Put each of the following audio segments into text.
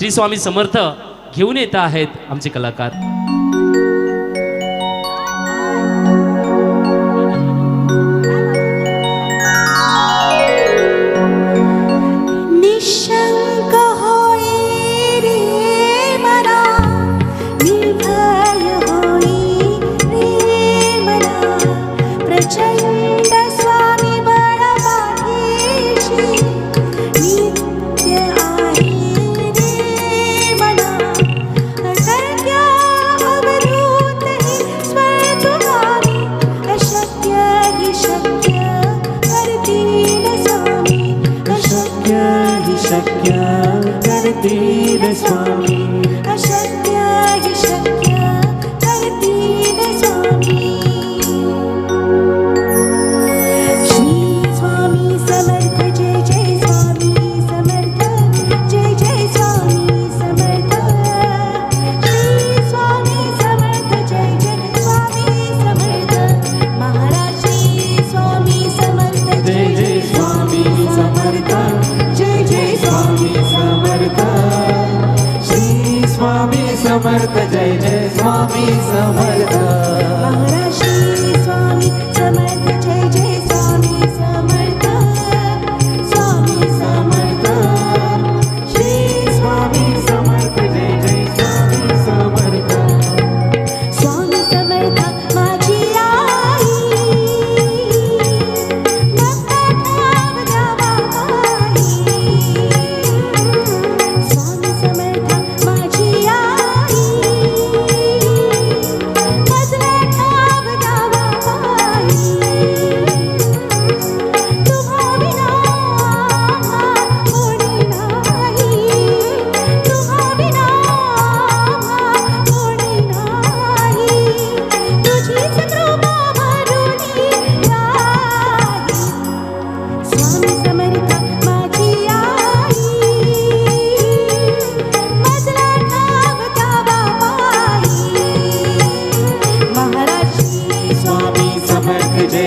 श्री स्वामी समर्थ घेऊन येत आहेत आमचे कलाकार. అశక్య కరతీర స్వామి అశక్య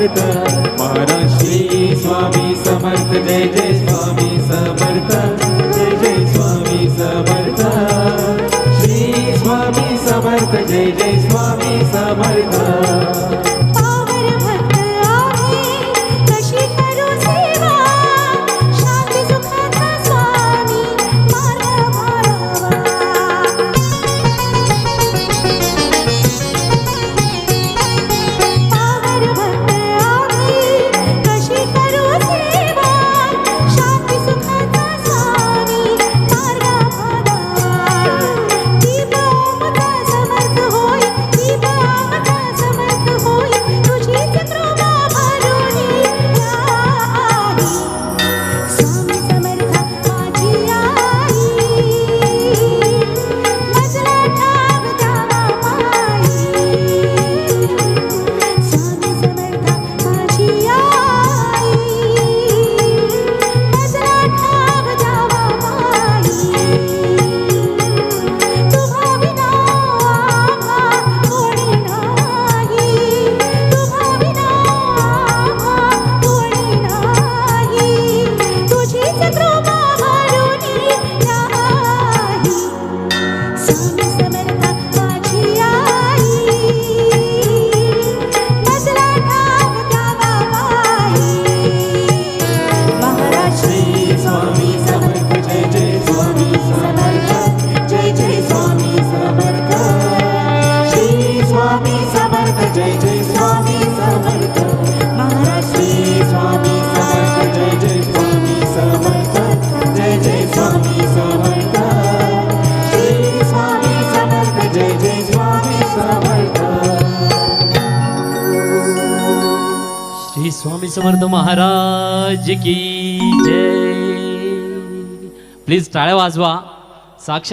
समर्थ महाराज श्री स्वामी समर्थ जय जय। स्वामी समर्थ महाराज की जय. प्लीज टाळ्या वाजवा. साक्षात